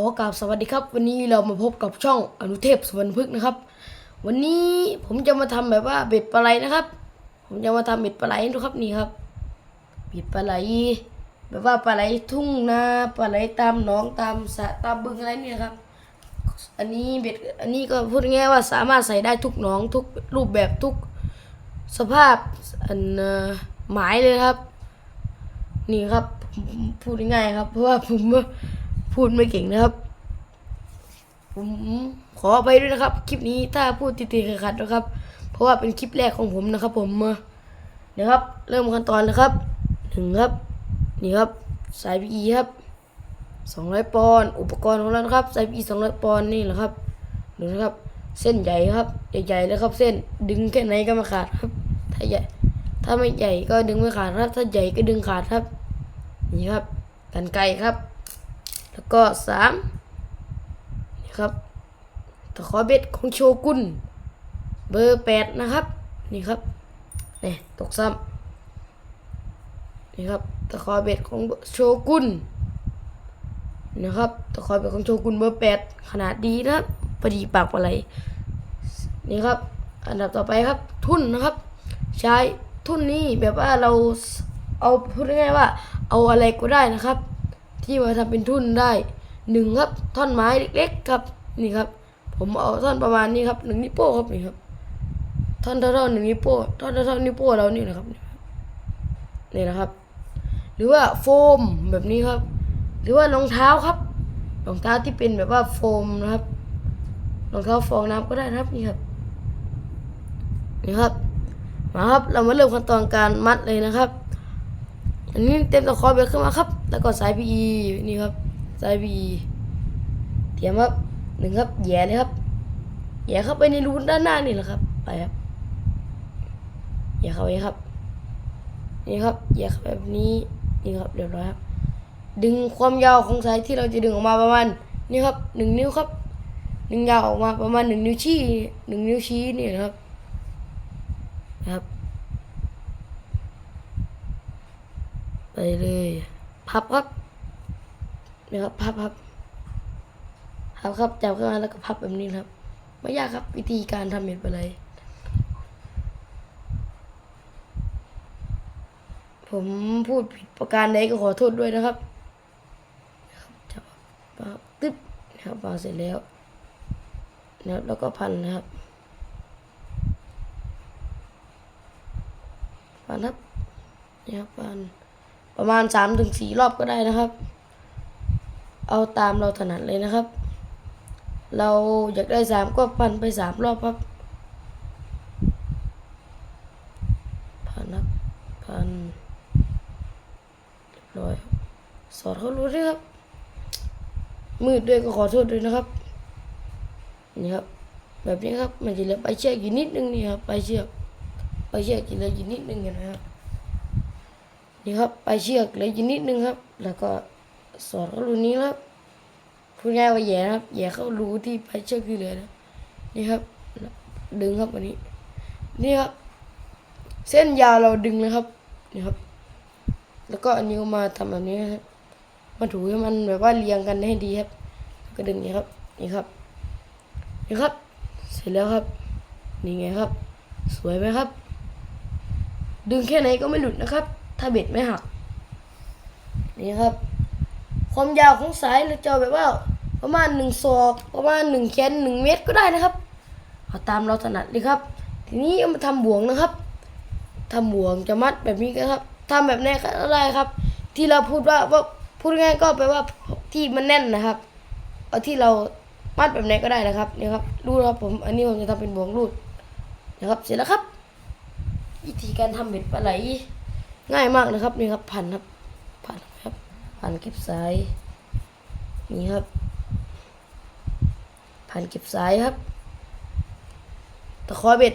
อกราบสวัสดีครับ วันนี้เรามาพบกับช่องอนุเทพสวรรณพฤกษ์นะครับ วันนี้ผมจะมาทำแบบว่าเบ็ดปลาไหลนะครับ ผมจะมาทำเบ็ดปลาไหลดูครับนี่ครับเบ็ดปลาไหลแบบว่าปลาไหลทุ่งนาปลาไหลตามหนองตามสะตามบึงอะไรเนี่ยครับ อันนี้เบ็ดอันนี้ก็พูดง่ายว่าสามารถใส่ได้ทุกหนองทุกรูปแบบทุกสภาพอันหมายเลยครับ นี่ครับพูดง่ายครับ เพราะว่าผม พูดไม่เก่งนะครับ ผมขออภัยด้วยนะครับ คลิปนี้ถ้าพูดติดๆขัดๆนะครับ เพราะว่าเป็นคลิปแรกของผมนะครับ ผมเดี๋ยวครับ เริ่มขั้นตอนนะครับหนึ่งครับ นี่ครับ สายพีครับสองร้อยปอนด์อุปกรณ์ของเรานะครับ สายพีสองร้อยปอนด์นี่แหละครับดูนะครับ เส้นใหญ่ครับใหญ่ๆเลยครับ เส้นดึงแค่ไหนก็ม่ขาดครับ ถ้าใหญ่ ถ้าไม่ใหญ่ก็ดึงไม่ขาดครับ ถ้าใหญ่ก็ดึงขาดครับ นี่ครับกันไกรครับ แล้วก็สามนี่ครับตะขอเบ็ดของโชกุนเบอร์แปดนะครับ นี่ครับนี่ตกซ้ำนี่ครับตะขอเบ็ดของโชกุนนะครับตะขอเบ็ดของโชกุนเบอร์แปดขนาดดีนะครับพอดีปากปลาไหลนี่ครับ อันดับต่อไปครับ ทุ่นนะครับ ใช้ทุ่นนี้แบบว่าเราเอาพูดง่ายๆว่า เอาอะไรก็ได้นะครับ ที่มาทำเป็นทุ่นได้หนึ่งครับท่อนไม้เล็ก ๆ ครับนี่ครับ ผมเอาท่อนประมาณนี้ครับหนึ่งนิ้วโป้งครับนี่ครับ ท่อนเท่าๆหนึ่งนิ้วโป้งท่อนเท่าๆนิ้วโป้งเรานี่นะครับนี่นะครับ หรือว่าโฟมแบบนี้ครับ หรือว่ารองเท้าครับรองเท้าที่เป็นแบบว่าโฟมนะครับรองเท้าฟองน้ำก็ได้นะครับนี่ครับนี่ครับมาครับ เรามาเริ่มขั้นตอนการมัดเลยนะครับ อันนี้เต็มตะขอเบรกขึ้นมาครับ แล้วก็สาย PE นี่ครับ สาย PE เทียมครับหนึ่งครับแย่เลยครับแย่เข้าไปในรูด้านหน้านี่แหละครับ ไปครับแย่เข้าไปครับ นี่ครับแย่เข้าไปแบบนี้นี่ครับเรียบร้อยครับ ดึงความยาวของสายที่เราจะดึงออกมาประมาณนี่ครับหนึ่งนิ้วครับหนึ่งยาวออกมาประมาณหนึ่งนิ้วชี้หนึ่งนิ้วชี้นี่นะครับนะครับ ไปเลย พับครับนี่ครับพับครับพับครับจับขึ้นมาแล้วก็พับแบบนี้ครับ ไม่ยากครับวิธีการทำเห็ดไปเลยผมพูดผิดประการใดก็ขอโทษด้วยนะครับจับปั๊บตึ๊บนะครับวางเสร็จแล้วนะครับแล้วก็พันนะครับ พันครับนี่ครับพัน ประมาณสามถึงสี่รอบก็ได้นะครับ เอาตามเราถนัดเลยนะครับ เราอยากได้สามก็พันไปสามรอบครับพันครับพันเรียบร้อยสอดเขารู้ด้วยครับ มืดด้วยก็ขอโทษด้วยนะครับ นี่ครับ แบบนี้ครับมันจะเหลือไปเชือกอยู่นิดนึงนี่ครับไปเชือกไปเชือกกินเลยอยู่นิดนึงเห็นไหมครับ นี่ครับไปเชือกเลยอยู่นิดนึงครับ แล้วก็สอดเข้ารูนี้ครับพูดง่ายว่าแย่นะครับแย่เข้ารูที่ไปเชือกที่เหลยนะนี่ครับ ดึงครับอันนี้ นี่ครับ เส้นยาวเราดึงเลยครับนี่ครับ แล้วก็อันนี้มาทำแบบนี้ครับมาถูให้มันแบบว่าเรียงกันให้ดีครับ ก็ดึงนี่ครับ นี่ครับนี่ครับ เสร็จแล้วครับ นี่ไงครับ สวยไหมครับ ดึงแค่ไหนก็ไม่หลุดนะครับ ถ้าเบ็ดไม่หัก นี่ครับ ความยาวของสายเราจะแบบว่า ประมาณหนึ่งศอกประมาณหนึ่งแขนหนึ่งเมตรก็ได้นะครับเอาตามเราถนัดเลยครับ ทีนี้เอามาทำบ่วงนะครับทำบ่วงจะมัดแบบนี้ก็ครับทำแบบไหนก็ได้ครับ ที่เราพูดว่าว่าพูดง่ายก็แปลว่าที่มันแน่นนะครับเอาที่เรามัดแบบไหนก็ได้นะครับนี่ครับรูดครับผมอันนี้ผมจะทำเป็นบ่วงรูดนะครับเสร็จแล้วครับ วิธีการทำเบ็ดปลาไหล ง่ายมากนะครับนี่ครับพันครับพันครับพันเก็บสายนี่ครับพันเก็บสายครับ ตะขอเบ็ด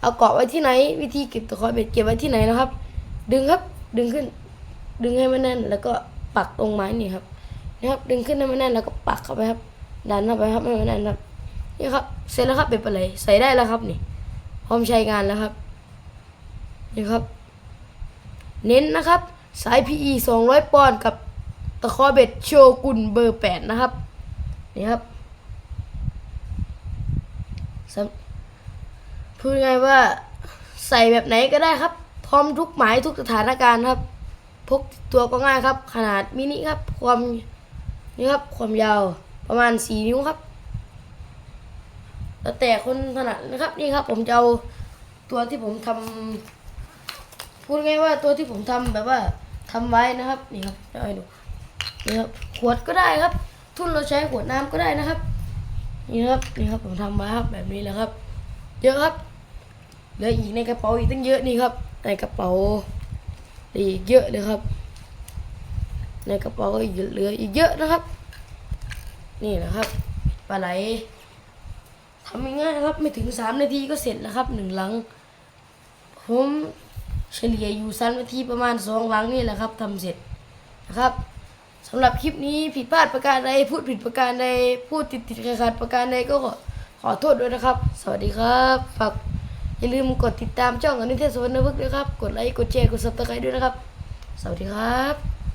เอาเกาะไว้ที่ไหน วิธีเก็บตะขอเบ็ดเก็บไว้ที่ไหนนะครับ ดึงครับดึงขึ้น ดึงให้มันแน่น แล้วก็ปักตรงไม้นี่ครับนี่ครับ ดึงขึ้นให้มันแน่นแล้วก็ปักเข้าไปครับดันเข้าไปครับให้มันแน่นครับนี่ครับ เสร็จแล้วครับเบ็ดปลาไหลใส่ได้แล้วครับนี่พร้อมใช้งานแล้วครับนี่ครับ เน้นนะครับ สาย PE 200 ปอนด์กับตะขอเบ็ดโชกุนเบอร์ 8 นะครับ นี่ครับพูดง่ายว่าใส่แบบไหนก็ได้ครับ พร้อมทุกหมายทุกสถานการณ์ครับ พกตัวก็ง่ายครับ ขนาดมินิครับ ความนี่ครับ ความยาวประมาณสี่นิ้วครับแล้วแต่คนถนัดนะครับ นี่ครับ ผมจะเอาตัวที่ผมทำ พูดง่ายว่าตัวที่ผมทำแบบว่าทำไว้นะครับนี่ครับจะให้ดูนี่ครับขวดก็ได้ครับ ทุนเราใช้ขวดน้ำก็ได้นะครับนี่ครับนี่ครับผมทำไว้ครับแบบนี้แหละครับ เยอะครับเหลืออีกในกระเป๋าอีกตั้งเยอะนี่ครับ ในกระเป๋าอีกเยอะเลยครับ ในกระเป๋าก็เหลืออีกเยอะนะครับ นี่นะครับปลาไหลทำง่ายๆนะครับ ไม่ถึงสามนาทีก็เสร็จแล้วครับหนึ่งหลังผม เฉลี่ยอยู่สั้นาทีประมาณสองหลังนี่แหละครับทำเสร็จนะครับสำหรับคลิปนี้ผิดพลาดประการใดพูดผิดประการใดพูดติดติดๆขัดประการใดก็ขอขอโทษด้วยนะครับ สวัสดีครับฝากอย่าลืมกดติดตามช่องอนิเทศสวรรณพฤกษ์ด้วยครับ กดไลค์กดแชร์กดซับสไครต์ด้วยนะครับ สวัสดีครับ